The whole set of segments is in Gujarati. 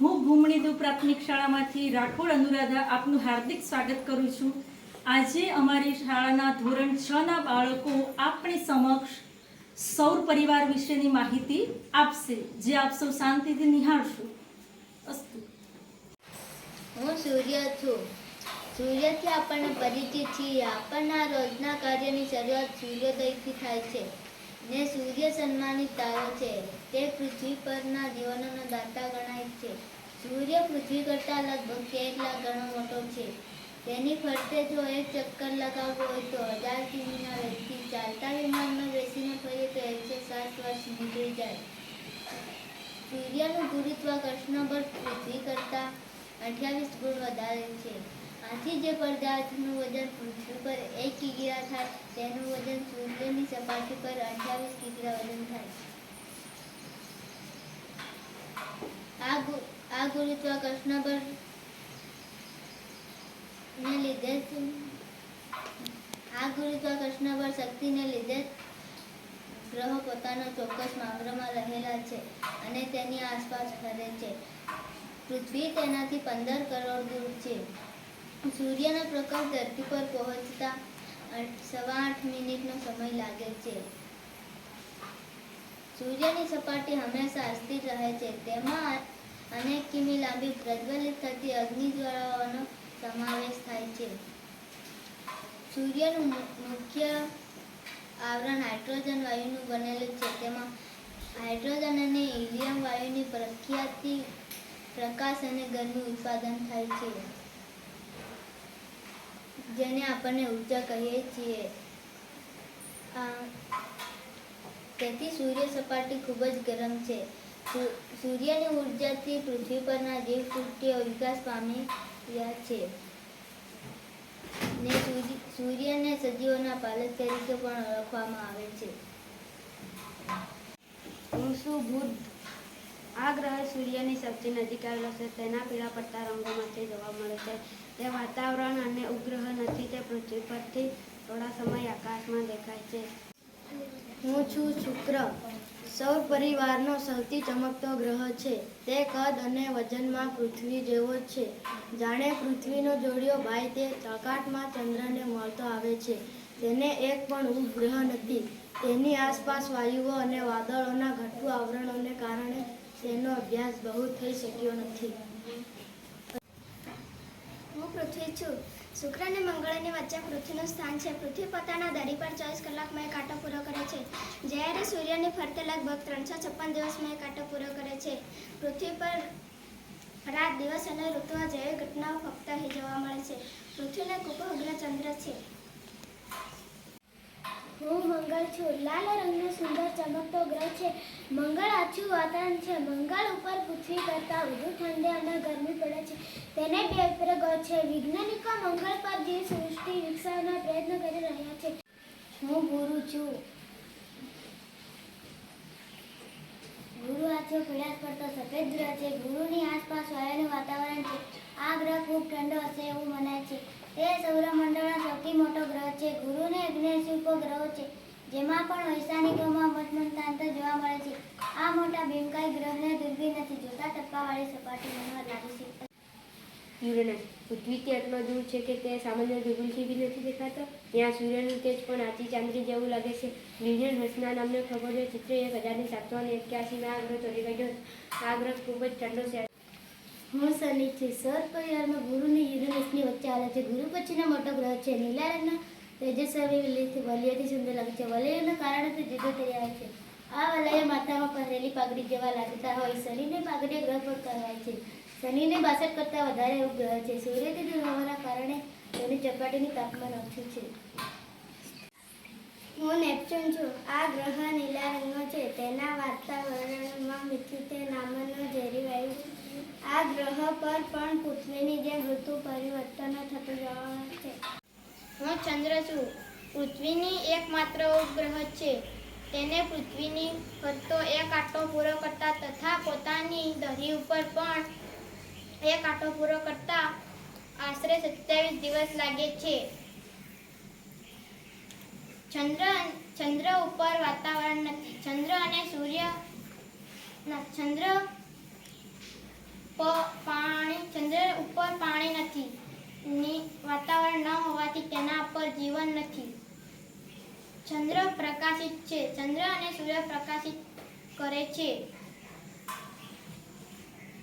હું ઘુમણીદુ પ્રાથમિક શાળામાંથી રાઠોડ અનુરાધા આપનું હાર્દિક સ્વાગત કરું છું. આજે અમારી શાળાના ધોરણ છ ના બાળકો આપણી સમક્ષ સૌર પરિવાર વિશેની માહિતી આપશે, જે આપ સૌ શાંતિથી નિહાળશો. અસ્તુ. હું સૂર્ય છું. સૂર્યથી આપણને પરિચિત છીએ. આપણના રોજના કાર્યની શરૂઆત સૂર્યોદયથી થાય છે. ને સૂર્ય સન્માનિત તારો છે, તે પૃથ્વી પરના જીવનોનો દાતા ગણાય છે. સૂર્ય પૃથ્વી કરતાં લગભગ તેર લાખ ગણો મોટો છે? તેની ફરતે જો એક ચક્કર લગાવવો હોય તો હજાર કિમીના વ્યક્તિ ચાલતા વિમાનમાં બેસીને ફરીએ તો એકસો સાત વર્ષ નીકળી જાય. સૂર્યનું ગુરુત્વાકર્ષણ બળ પૃથ્વી કરતાં અઠ્યાવીસ ગુણ વધારે છે. આથી જે પદાર્થનું વજન પૃથ્વી પર એક કિગ્રા થાય, તેનું વજન સૂર્યની સપાટી પર અઠ્યાવીસ કિગ્રા વજન થાય. આ ગુરુત્વાકર્ષણ બળ ને લીધે આ ગુરુત્વાકર્ષણ બળ શક્તિને લીધે ગ્રહો પોતાના ચોક્કસ માત્રામાં રહેલા છે અને તેની આસપાસ ફરે છે. પૃથ્વી તેનાથી પંદર કરોડ દૂર છે. સૂર્યનો પ્રકાશ ધરતી પર પહોંચતા સવા આઠ મિનિટનો સમય લાગે છે. સૂર્યની સપાટી હંમેશા અસ્થિર રહે છે. તેમાં અનેક કિમી લાંબી પ્રજ્વલિત થતી અગ્નિ જ્વાળાઓનો સમાવેશ થાય છે. સૂર્યનું મુખ્ય આવરણ હાઇડ્રોજન વાયુનું બનેલું છે. તેમાં હાઇડ્રોજન અને હિલિયમ વાયુની પ્રખ્યાતિ, પ્રકાશ અને ગરમી ઉત્પાદન થાય છે. જેને આપણને ઊર્જા કહીએ છીએ. તેથી સૂર્ય સપાટી ખૂબ જ ગરમ છે. સૂર્યની ઉર્જાથી પૃથ્વી પરના જીવસૃષ્ટિઓ વિકાસ પામી રહ્યા છે. ને સૂર્યને સજીવોના પાલક તરીકે પણ ઓળખવામાં આવે છે. હું આ ગ્રહ સૂર્યની સૌથી નજીક આવેલો છે તેના પીળા પડતા રંગોમાંથી જોવા મળે તે વાતાવરણ અને ઉપગ્રહ નથી તે પૃથ્વી પરથી થોડા સમય આકાશમાં દેખાય છે. હું છું શુક્ર. સૌર પરિવારનો સૌથી ચમકતો ગ્રહ છે. તે કદ અને વજનમાં પૃથ્વી જેવો છે. જાણે પૃથ્વીનો જોડિયો ભાઈ તે ચકાટમાં ચંદ્રને મળતો આવે છે. તેને એક પણ ઉપગ્રહ નથી. તેની આસપાસ વાયુઓ અને વાદળોના ઘટતું આવરણોને કારણે તેનો અભ્યાસ બહુ થઈ શક્યો નથી. છું. શુક્ર અને મંગળની વચ્ચે પૃથ્વીનું સ્થાન છે. પૃથ્વી પોતાના દરી પર ચોવીસ કલાકમાં એક કાંટો પૂરો કરે છે. જ્યારે સૂર્યની ફરતે લગભગ ત્રણસો છપ્પન દિવસમાં એક કાંટો પૂરો કરે છે. પૃથ્વી પર રાત, દિવસ અને ઋતુઓ જેવી ઘટનાઓ ફક્ત અહીં જોવા મળે છે. પૃથ્વીને ખૂબ અગ્રચંદ્ર છે. મંગળ છું. લાલ રંગનો સુંદર ચમકતો ગ્રહ છે. મંગળ આછું વાતાવરણ છે. મંગળ ઉપર પૃથ્વી કરતાં વધુ ઠંડી અને ગરમી પડે છે. તેને બે ઉપગ્રહો છે. વૈજ્ઞાનિકો મંગળ પર જીવ, સૃષ્ટિ, વિકસાવવાના પ્રયત્ન કરી રહ્યા છે. હું ગુરુ છું. ગુરુ આછો પીળાશ પડતો સફેદ ગ્રહ છે. ગુરુની આસપાસ વાયુનું વાતાવરણ છે. આ ગ્રહ ખૂબ ઠંડો હશે એવું મનાય છે. તે સૌરમંડળનો સૌથી મોટો ગ્રહ છે. ગુરુને અગ્નેય ઉપગ્રહો છે. જેમાં પણ વૈજ્ઞાનિકોમાં મતમંતાંતર જોવા મળે છે. આ મોટા ભીમકાય ગ્રહને દૂરબીન નથી જોતા ટપ્પાવાળી સપાટી મનોહર લાગે છે. યુરેનસ પૃથ્વીથી એટલો દૂર છે કે તે સામાન્ય દૂરબીનથી બી નથી દેખાતો. ત્યાં સૂર્યનું તેજ પણ આચી ચાંદરી જેવું લાગે છે. વિલિયમ હસના નામને હોય ચિત્ર એક હજારની સાતસો અને એક્યાસીમાં આ ગ્રહ ચોરી ગયો આ ગ્રહ ખૂબ જ ઠંડો છે. હું શનિ છે. સર પરિવારમાં ગુરુ અને યુરેનસની વચ્ચે આવે છે. ગુરુ પછીનો મોટો ગ્રહ છે. નીલા રંગના તેજસ્વી વલયથી વલયથી સુંદર લાગે છે. વલયના કારણે તે જુદો આવે છે. આ વલયો માથામાં પહેરેલી પાઘડી જેવા લાગતા હોય. શનિને પાઘડી ગ્રહ પર કહેવાય છે. શનિને બાસઠ કરતાં વધારે ગ્રહ છે. સૂર્યથી દૂર હોવાના કારણે તેની ચપાટીનું તાપમાન ઓછું છે. હું નેપ્ચ્યુન છું. આ ગ્રહ નીલા રંગનો છે. તેના વાતાવરણમાં મિથુતે નામનો ઝેરી વાયુ આ ગ્રહ પર પણ પૃથ્વીની જેમ ઋતુ પરિવર્તન થતું જોવા છે. હું ચંદ્ર છું. પૃથ્વીની એકમાત્ર ઉપગ્રહ છે. તેને પૃથ્વીની ફરતો એક આંટો પૂરો કરતા તથા પોતાની ધરી ઉપર પણ એક આંટો પૂરો કરતા આશરે સત્યાવીસ દિવસ લાગે છે. ચંદ્ર ચંદ્ર ઉપર વાતાવરણ નથી. ચંદ્ર અને સૂર્ય ચંદ્ર પાણી, ચંદ્ર ઉપર પાણી નથી. ની વાતાવરણ ન હોવાથી તેના પર જીવન નથી. ચંદ્ર પ્રકાશિત છે. ચંદ્ર અને સૂર્ય પ્રકાશિત કરે છે.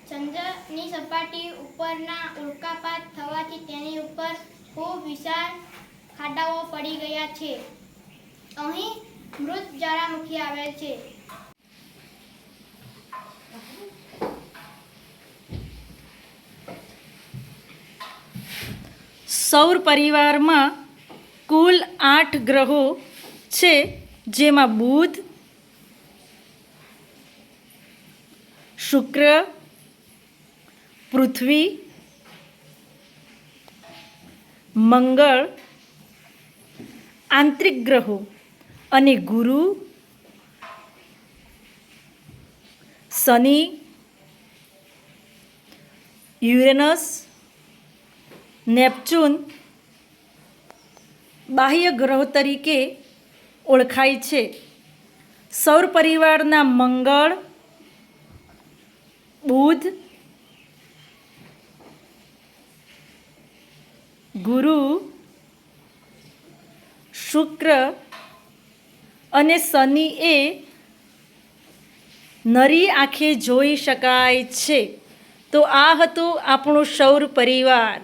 ચંદ્રની સપાટી ઉપરના ઉલ્કાપાત થવાથી તેની ઉપર ખૂબ વિશાળ ખાડાઓ પડી ગયા છે. અહીં મૃત જ્વાળામુખી આવેલ છે. સૌર પરિવારમાં કુલ આઠ ગ્રહો છે, જેમાં બુધ, શુક્ર, પૃથ્વી, મંગળ, આંતરિક ગ્રહો અને ગુરુ, શનિ, યુરેનસ નેપચ્યુન બાહ્ય ગ્રહ તરીકે ઓળખાય છે. સૌર પરિવારના મંગળ, બુધ, ગુરુ, શુક્ર અને શનિ એ નરી આંખે જોઈ શકાય છે. તો આ હતું આપણું સૌર પરિવાર.